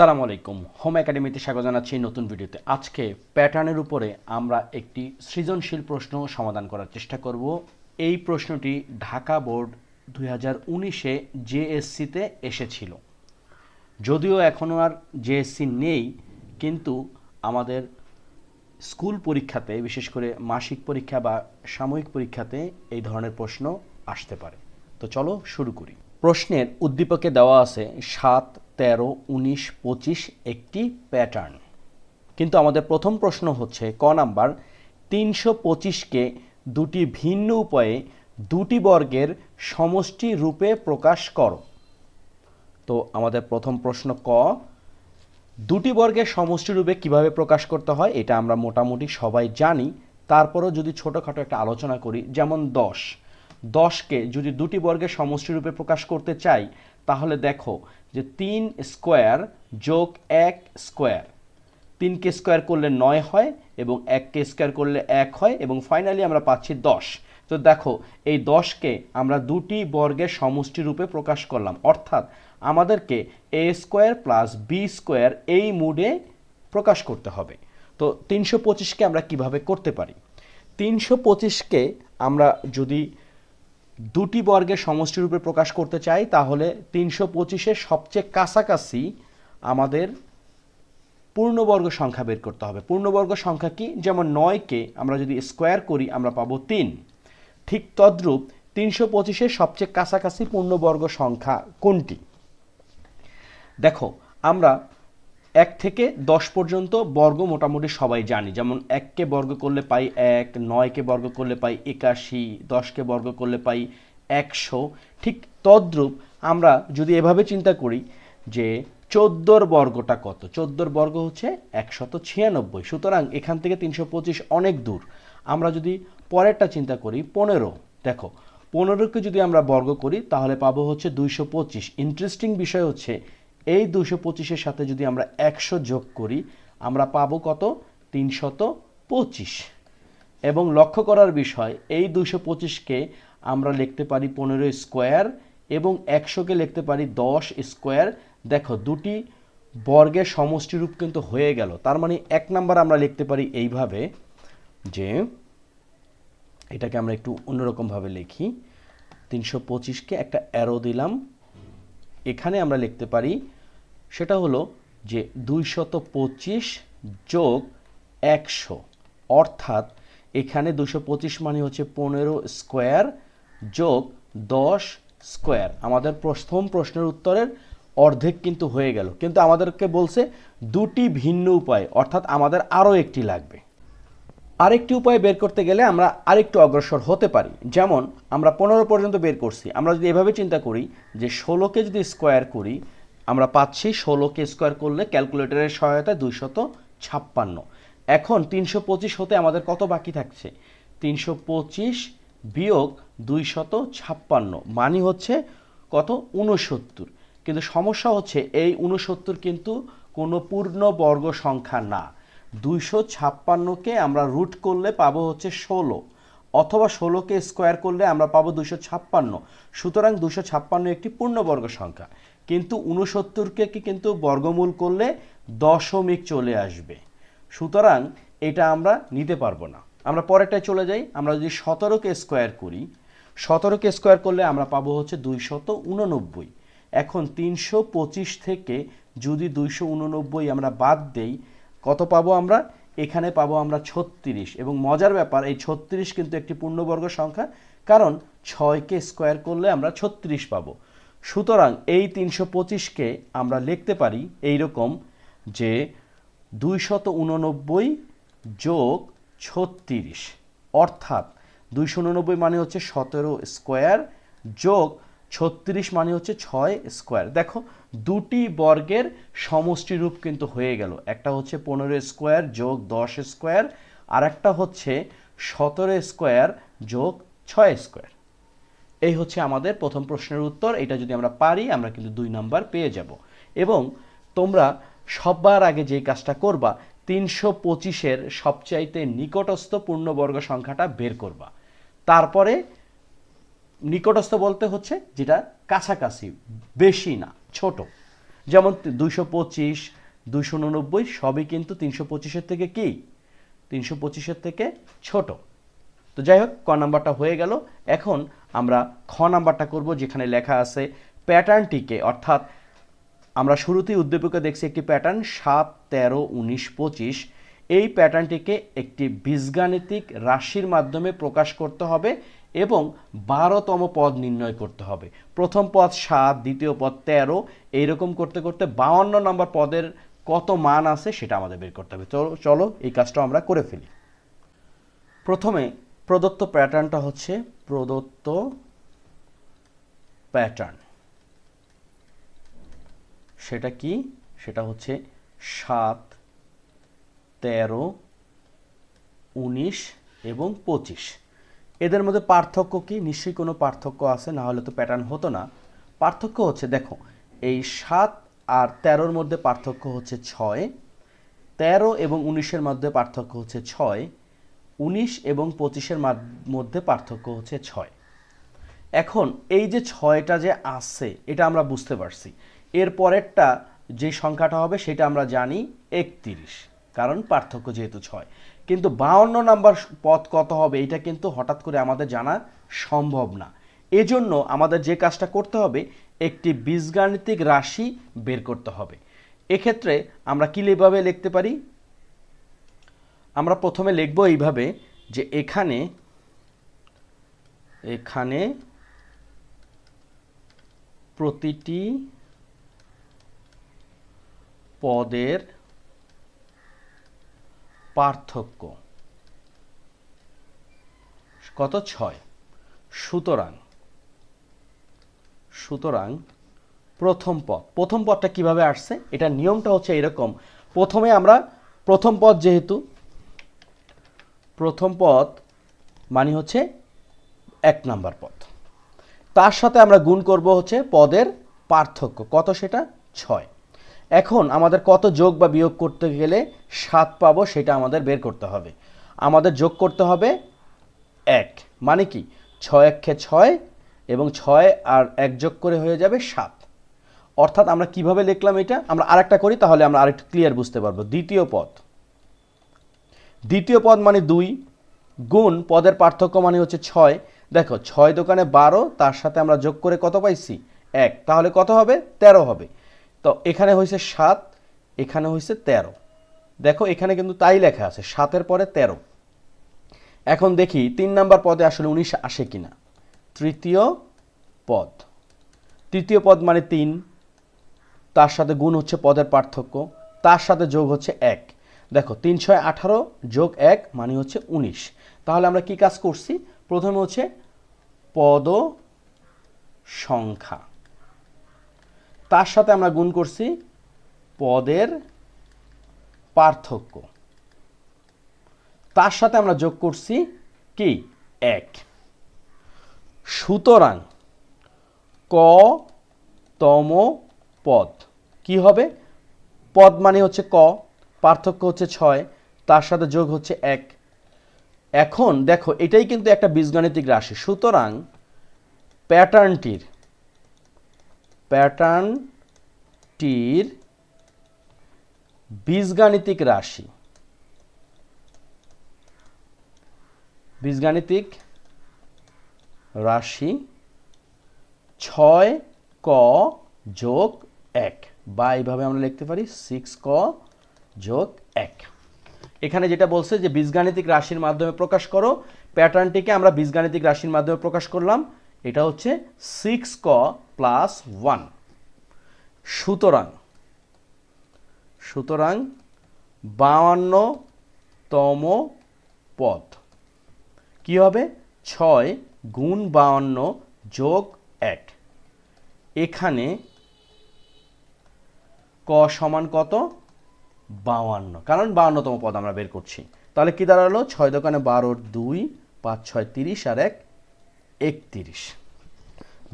আসসালামু আলাইকুম। হোম একাডেমিতে স্বাগত জানাচ্ছি নতুন ভিডিওতে। আজকে প্যাটার্নের উপরে আমরা একটি সৃজনশীল প্রশ্ন সমাধান করার চেষ্টা করব। এই প্রশ্নটি ঢাকা বোর্ড দুই হাজার উনিশে জেএসসিতে এসেছিল। যদিও এখনও আর জেএসসি নেই, কিন্তু আমাদের স্কুল পরীক্ষাতে, বিশেষ করে মাসিক পরীক্ষা বা সাময়িক পরীক্ষাতে এই ধরনের প্রশ্ন আসতে পারে। তো চলো শুরু করি। প্রশ্নের উদ্দীপকে দেওয়া আছে সাত তেরো, উনিশ, পঁচিশ একটি প্যাটার্ন কিন্তু আমাদের প্রথম প্রশ্ন হচ্ছে, ক নাম্বার, তিনশো পঁচিশকে দুটি ভিন্ন উপায়ে দুটি বর্গের সমষ্টি রূপে প্রকাশ করো। তো আমাদের প্রথম প্রশ্ন ক, দুটি বর্গের সমষ্টি রূপে কীভাবে প্রকাশ করতে হয়, এটা আমরা মোটামুটি সবাই জানি। তারপরও যদি ছোটোখাটো একটা আলোচনা করি, যেমন দশ, দশকে যদি দুটি বর্গের সমষ্টি রূপে প্রকাশ করতে চাই তাহলে দেখো যে তিন স্কোয়ার যোগ এক স্কোয়ার। তিনকে স্কোয়ার করলে নয় হয় এবং এককে স্কোয়ার করলে এক হয় এবং ফাইনালি আমরা পাচ্ছি দশ। তো দেখো, এই দশকে আমরা দুটি বর্গের সমষ্টি রূপে প্রকাশ করলাম। অর্থাৎ আমাদেরকে A square plus B square এই মুডে প্রকাশ করতে হবে। তো তিনশো পঁচিশকে আমরা কীভাবে করতে পারি? তিনশো পঁচিশকে আমরা যদি দুটি বর্গের সমষ্টি রূপে প্রকাশ করতে চাই, তাহলে তিনশো পঁচিশের সবচেয়ে কাছাকাছি আমাদের পূর্ণবর্গ সংখ্যা বের করতে হবে। পূর্ণবর্গ সংখ্যা কি? যেমন নয়কে আমরা যদি স্কোয়ার করি, আমরা পাবো তিন। ঠিক তদ্রূপ তিনশো পঁচিশের সবচেয়ে কাছাকাছি পূর্ণবর্গ সংখ্যা কোনটি? দেখো, আমরা এক থেকে দশ পর্যন্ত বর্গ মোটামুটি সবাই জানি। যেমন এককে বর্গ করলে পাই এক, নয়কে বর্গ করলে পাই একাশি, দশকে বর্গ করলে পাই একশো। ঠিক তদ্রূপ আমরা যদি এভাবে চিন্তা করি যে চোদ্দোর বর্গটা কত? চোদ্দোর বর্গ হচ্ছে একশত ছিয়ানব্বই। সুতরাং এখান থেকে তিনশো পঁচিশ অনেক দূর। আমরা যদি পরেরটা চিন্তা করি, পনেরো। দেখো, পনেরোকে যদি আমরা বর্গ করি, তাহলে পাবো হচ্ছে দুইশো পঁচিশ। ইন্টারেস্টিং বিষয় হচ্ছে এই দুশো পঁচিশের সাথে যদি আমরা একশো যোগ করি, আমরা পাবো কত? তিনশত পঁচিশ। এবং লক্ষ্য করার বিষয়, এই দুশো পঁচিশকে আমরা লিখতে পারি পনেরো স্কোয়ার এবং একশোকে লিখতে পারি দশ স্কোয়ার। দেখো, দুটি বর্গের সমষ্টি রূপ কিন্তু হয়ে গেল। তার মানে এক নাম্বার আমরা লিখতে পারি এইভাবে যে, এটাকে আমরা একটু অন্যরকমভাবে লিখি, তিনশো পঁচিশকে একটা অ্যারো দিলাম এখানে আমরা লিখতে পারি, সেটা হলো যে দুইশত পঁচিশ যোগ একশো, অর্থাৎ এখানে দুশো পঁচিশ মানে হচ্ছে পনেরো স্কোয়ার যোগ দশ স্কোয়ার। আমাদের প্রথম প্রশ্নের উত্তরের অর্ধেক কিন্তু হয়ে গেল, কিন্তু আমাদেরকে বলছে দুটি ভিন্ন উপায়, অর্থাৎ আমাদের আরও একটি লাগবে। আরেকটি উপায় বের করতে গেলে আমরা আরেকটু অগ্রসর হতে পারি। যেমন, আমরা পনেরো পর্যন্ত বের করছি। আমরা যদি এভাবে চিন্তা করি যে ষোলোকে যদি স্কোয়ার করি, আমরা পাচ্ছি ষোলোকে স্কোয়ার করলে ক্যালকুলেটরের সহায়তায় দুইশত ছাপ্পান্ন। এখন তিনশো পঁচিশ হতে আমাদের কত বাকি থাকছে? তিনশো পঁচিশ বিয়োগ দুইশত ছাপ্পান্ন মানে হচ্ছে কত? উনসত্তর কিন্তু সমস্যা হচ্ছে এই উনসত্তর কিন্তু কোনো পূর্ণ বর্গ সংখ্যা না। দুইশো ছাপ্পান্নকে আমরা রুট করলে পাবো হচ্ছে ষোলো, অথবা ষোলোকে স্কোয়ার করলে আমরা পাবো দুশো ছাপ্পান্ন। সুতরাং দুশো ছাপ্পান্ন একটি পূর্ণবর্গ সংখ্যা। কিন্তু উনসত্তরকে কি কিন্তু বর্গমূল করলে দশমিক চলে আসবে। সুতরাং এটা আমরা নিতে পারব না। আমরা পরেরটায় চলে যাই। আমরা যদি সতেরোকে স্কোয়ার করি সতেরোকে স্কোয়ার করলে আমরা পাবো হচ্ছে দুইশত উননব্বই। এখন তিনশো পঁচিশ থেকে যদি দুইশো উননব্বই আমরা বাদ দেই কত পাবো আমরা? এখানে পাবো আমরা ছত্রিশ। এবং মজার ব্যাপার, এই ছত্রিশ কিন্তু একটি পূর্ণবর্গ সংখ্যা, কারণ ছয়কে স্কোয়ার করলে আমরা ছত্রিশ পাবো। সুতরাং এই তিনশো পঁচিশকে আমরা লিখতে পারি এই রকম যে দুইশত উননব্বই যোগ ছত্রিশ। অর্থাৎ দুইশো উননব্বই মানে হচ্ছে সতেরো স্কোয়ার যোগ ছত্রিশ মানে হচ্ছে ছয় স্কোয়ার। দেখো, দুটি বর্গের সমষ্টি রূপ কিন্তু হয়ে গেল। একটা হচ্ছে পনেরো স্কোয়ার যোগ দশ স্কোয়ার আর একটা হচ্ছে সতেরো স্কোয়ার যোগ ছয় স্কোয়ার। এই হচ্ছে আমাদের প্রথম প্রশ্নের উত্তর। এটা যদি আমরা পারি, আমরা কিন্তু দুই নাম্বার পেয়ে যাব। এবং তোমরা সবার আগে যে কাজটা করবা, তিনশো পঁচিশের সবচাইতে নিকটস্থ পূর্ণবর্গ সংখ্যাটা বের করবা। তারপরে নিকটস্থ বলতে হচ্ছে যেটা কাছাকাছি, বেশি না, ছোট। যেমন দুইশো পঁচিশ, দুইশো উননব্বই, সবই কিন্তু তিনশো পঁচিশের থেকে কি? তিনশো পঁচিশের থেকে ছোট। তো যাই হোক, ক নাম্বারটা হয়ে গেল। এখন আমরা খ নাম্বারটা করব, যেখানে লেখা আছে প্যাটার্নটিকে। অর্থাৎ আমরা শুরুতেই উদ্দীপকে দেখছি একটি প্যাটার্ন, সাত, তেরো, উনিশ, পঁচিশ। এই প্যাটার্নটিকে একটি বীজগাণিতিক রাশির মাধ্যমে প্রকাশ করতে হবে। এবং বারোতম পদ নির্ণয় করতে হবে। প্রথম পদ সাত, দ্বিতীয় পদ তেরো, এইরকম করতে করতে বাউন্ন নম্বর পদের কত মান আছে সেটা আমাদের বের করতে হবে। চলো চলো, এই কাজটা আমরা করে ফেলি। প্রথমে প্রদত্ত প্যাটার্নটা হচ্ছে প্রদত্ত প্যাটার্ন। সেটা কি? সেটা হচ্ছে সাত, তেরো, উনিশ এবং পঁচিশ। এদের মধ্যে পার্থক্য কি? নিশ্চয়ই কোনো পার্থক্য আছে, না হলে তো প্যাটার্ন হতো না। পার্থক্য হচ্ছে, দেখো, এই সাত আর তেরোর মধ্যে পার্থক্য হচ্ছে ছয়। তেরো এবং উনিশের মধ্যে পার্থক্য হচ্ছে ছয়। উনিশ এবং পঁচিশের মধ্যে পার্থক্য হচ্ছে ছয়। এখন, এই যে ছয়টা যে আছে, এটা আমরা বুঝতে পারছি। এর পরেরটা যে সংখ্যাটা হবে, সেটা আমরা জানি একত্রিশ। কারণ পার্থক্য যেহেতু ছয়। কিন্তু বাউন্ন নাম্বার পদ কত হবে এটা কিন্তু হঠাৎ করে আমাদের জানা সম্ভব না। এজন্য আমাদের যে কাজটা করতে হবে, একটি বীজগাণিতিক রাশি বের করতে হবে। এক্ষেত্রে আমরা কীভাবে লিখতে পারি? আমরা প্রথমে লিখব এইভাবে যে এখানে এখানে প্রতিটি পদের পার্থক্য। কত? ছয়। সুতরাং সুতরাং প্রথম পদ। প্রথম পদটা কীভাবে আসছে? এটা নিয়মটা হচ্ছে এরকম। প্রথমে আমরা, প্রথম পদ যেহেতু, প্রথম পদ মানে হচ্ছে এক নাম্বার পদ। তার সাথে আমরা গুণ করব হচ্ছে পদের পার্থক্য। কত সেটা? ছয়। এখন আমাদের কত যোগ বা বিয়োগ করতে গেলে সাত পাবো সেটা আমাদের বের করতে হবে। আমাদের যোগ করতে হবে এক। মানে কি? ছয় একে ছয় এবং ছয় আর এক যোগ করে হয়ে যাবে সাত। অর্থাৎ আমরা কীভাবে লিখলাম এটা? আমরা আরেকটা করি, তাহলে আমরা আরেকটু ক্লিয়ার বুঝতে পারব। দ্বিতীয় পদ। দ্বিতীয় পদ মানে দুই গুণ পদের পার্থক্য মানে হচ্ছে ছয়। দেখো, ছয় দোকানে বারো, তার সাথে আমরা যোগ করে কত পাইছি? এক। তাহলে কত হবে? তেরো হবে। তো এখানে হয়েছে সাত, এখানে হয়েছে তেরো। দেখো এখানে কিন্তু তাই লেখা আছে, সাতের পরে তেরো। এখন দেখি, তিন নাম্বার পদে আসলে উনিশ আসে কিনা। তৃতীয় পদ। তৃতীয় পদ মানে তিন, তার সাথে গুণ হচ্ছে পদের পার্থক্য, তার সাথে যোগ হচ্ছে এক। দেখো, তিন ছয় আঠারো যোগ এক মানে হচ্ছে উনিশ। তাহলে আমরা কি কাজ করছি? প্রথমে হচ্ছে পদ সংখ্যা তার সাথে আমরা গুণ করছি পদের পার্থক্য। তার সাথে আমরা যোগ করছি কি? এক। সুতরাং ক তম পদ। কি হবে? পদ মানে হচ্ছে ক, পার্থক্য হচ্ছে ছয়, তার সাথে যোগ হচ্ছে এক। এখন দেখো, এটাই কিন্তু একটা বীজগণিতিক রাশি। সুতরাং প্যাটার্নটির প্যাটার্নটির বীজগাণিতিক রাশি। বীজগাণিতিক রাশি ছয় ক যোগ এক। বা এইভাবে আমরা লিখতে পারি সিক্স ক যোগ এক। এখানে যেটা বলছে যে বীজগাণিতিক রাশির মাধ্যমে প্রকাশ করো, প্যাটার্নটিকে আমরা বীজগাণিতিক রাশির মাধ্যমে প্রকাশ করলাম এটা হচ্ছে সিক্স ক প্লাস ওয়ান সুতরাং সুতরাং বাউান্নতম পদ। কি হবে? ছয় গুণ বাউান্ন যোগ এক। এখানে ক সমান কত? বাউান্ন কারণ বাউান্নতম পদ আমরা বের করছি। তাহলে কি দাঁড়াল? ছয় দোকানে বারোর দুই, পাঁচ, ছয়, তিরিশ আর এক। একত্রিশ।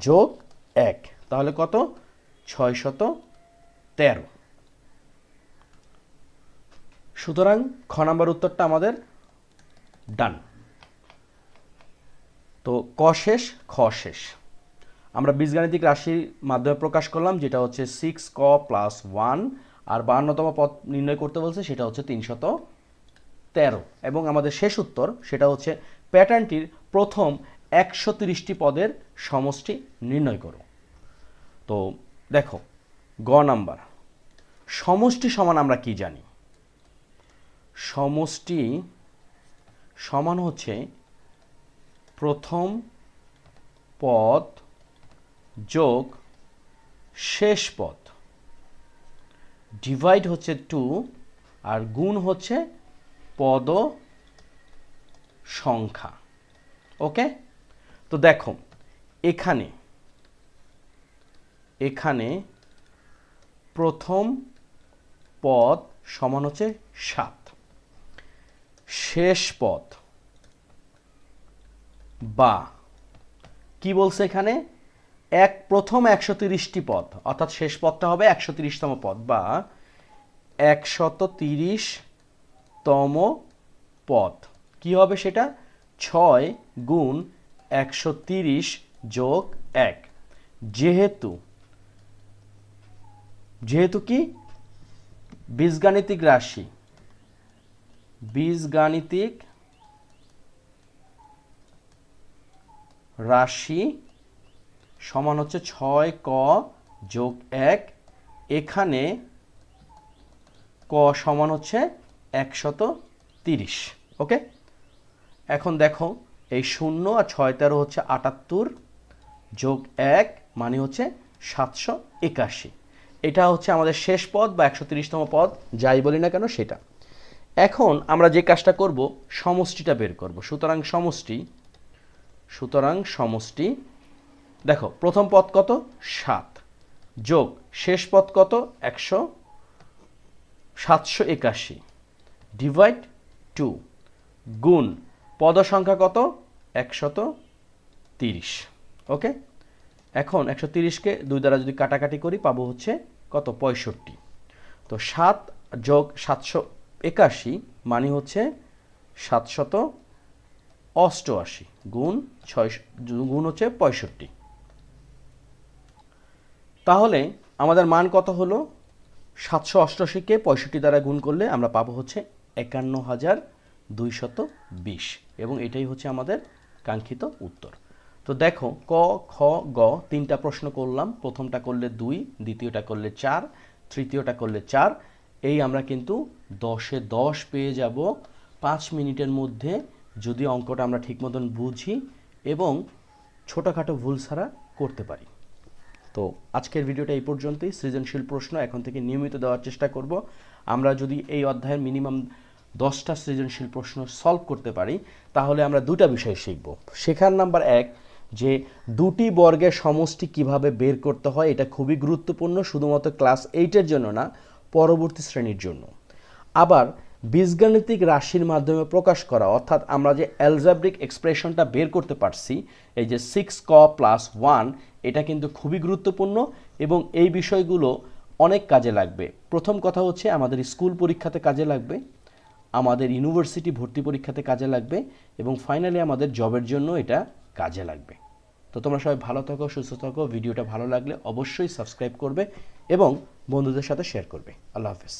যোগ এক, তাহলে কত? ছয় শত তেরো। সুতরাং খ নাম্বার উত্তরটা আমাদের ডান। তো ক শেষ, খ শেষ। আমরা বীজগাণিতিক রাশির মাধ্যমে প্রকাশ করলাম, যেটা হচ্ছে সিক্স ক প্লাস ওয়ান আর বাহান্নতম পথ নির্ণয় করতে বলছে, সেটা হচ্ছে তিনশত তেরো। এবং আমাদের শেষ উত্তর, সেটা হচ্ছে প্যাটার্নটির প্রথম একশো তিরিশটি পদের সমষ্টি নির্ণয় করো। তো দেখো, গ নাম্বার। সমষ্টি সমান আমরা কি জানি? সমষ্টি সমান হচ্ছে প্রথম পদ যোগ শেষ পদ। ডিভাইড হচ্ছে টু আর গুণ হচ্ছে পদ সংখ্যা। ওকে তো দেখো, এখানে এখানে প্রথম পদ সমান হচ্ছে সাত। শেষ পদ বা, কি বলছে এখানে? এক প্রথম একশো তিরিশটি পদ, অর্থাৎ শেষ পদটা হবে একশো তিরিশতম পদ বা একশত তিরিশতম পদ। কি হবে সেটা? ছয় গুণ একশো তিরিশ যোগ এক। যেহেতু যেহেতু কি? বীজগাণিতিক রাশি। বীজগাণিতিক রাশি সমান হচ্ছে ছয় ক যোগ এক। এখানে ক সমান হচ্ছে একশত তিরিশ। ওকে? এখন দেখো এই শূন্য আর ছয় তেরো হচ্ছে আটাত্তর যোগ এক মানে হচ্ছে সাতশো একাশি। এটা হচ্ছে আমাদের শেষ পদ বা একশো তিরিশতম পদ, যাই বলি না কেন সেটা। এখন আমরা যে কাজটা করব, সমষ্টিটা বের করব। সুতরাং সমষ্টি সুতরাং সমষ্টি, দেখো, প্রথম পদ কত? সাত। যোগ শেষ পদ কত? একশো সাতশো একাশি। Divide two. গুণ পদ সংখ্যা কত? একশত তিরিশ, ওকে? এখন একশো তিরিশকে দুই দ্বারা যদি কাটাকাটি করি, পাবো হচ্ছে কত? পঁয়ষট্টি। তো সাত যোগ সাতশো একাশি মানে হচ্ছে সাতশত অষ্টআশি গুণ ছয় গুণ হচ্ছে পঁয়ষট্টি। তাহলে আমাদের মান কত হলো? সাতশো অষ্টআশিকে পঁয়ষট্টি দ্বারা গুণ করলে আমরা পাবো হচ্ছে একান্ন হাজার দুইশত বিশ। এবং এটাই হচ্ছে আমাদের কাঙ্ক্ষিত উত্তর। তো দেখো, ক, খ, গ তিনটা প্রশ্ন করলাম। প্রথমটা করলে দুই, দ্বিতীয়টা করলে চার, তৃতীয়টা করলে চার। এই আমরা কিন্তু দশে দশ পেয়ে যাব। পাঁচ মিনিটের মধ্যে যদি অঙ্কটা আমরা ঠিক মতন বুঝি এবং ছোটোখাটো ভুল ছাড়া করতে পারি। তো আজকের ভিডিওটা এই পর্যন্তই। সৃজনশীল প্রশ্ন এখন থেকে নিয়মিত দেওয়ার চেষ্টা করব। আমরা যদি এই অধ্যায়ের মিনিমাম দশটা সৃজনশীল প্রশ্ন সলভ করতে পারি, তাহলে আমরা দুটা বিষয় শিখব। শেখার নাম্বার এক, যে দুটি বর্গের সমষ্টি কীভাবে বের করতে হয়, এটা খুবই গুরুত্বপূর্ণ, শুধুমাত্র ক্লাস এইটের জন্য না, পরবর্তী শ্রেণির জন্য। আবার, বীজগাণিতিক রাশির মাধ্যমে প্রকাশ করা, অর্থাৎ আমরা যে অ্যালজাব্রিক এক্সপ্রেশনটা বের করতে পারছি, এই যে সিক্স ক প্লাস ওয়ান এটা কিন্তু খুবই গুরুত্বপূর্ণ এবং এই বিষয়গুলো অনেক কাজে লাগবে। প্রথম কথা হচ্ছে আমাদের স্কুল পরীক্ষাতে কাজে লাগবে। আমাদের ইউনিভার্সিটি ভর্তি পরীক্ষাতে কাজে লাগবে এবং ফাইনালি আমাদের জবের জন্য এটা কাজে লাগবে। তো তোমরা সবাই ভালো থাকো, সুস্থ থাকো, ভিডিওটা ভালো লাগলে অবশ্যই সাবস্ক্রাইব করবে এবং বন্ধুদের সাথে শেয়ার করবে। আল্লাহ হাফেজ।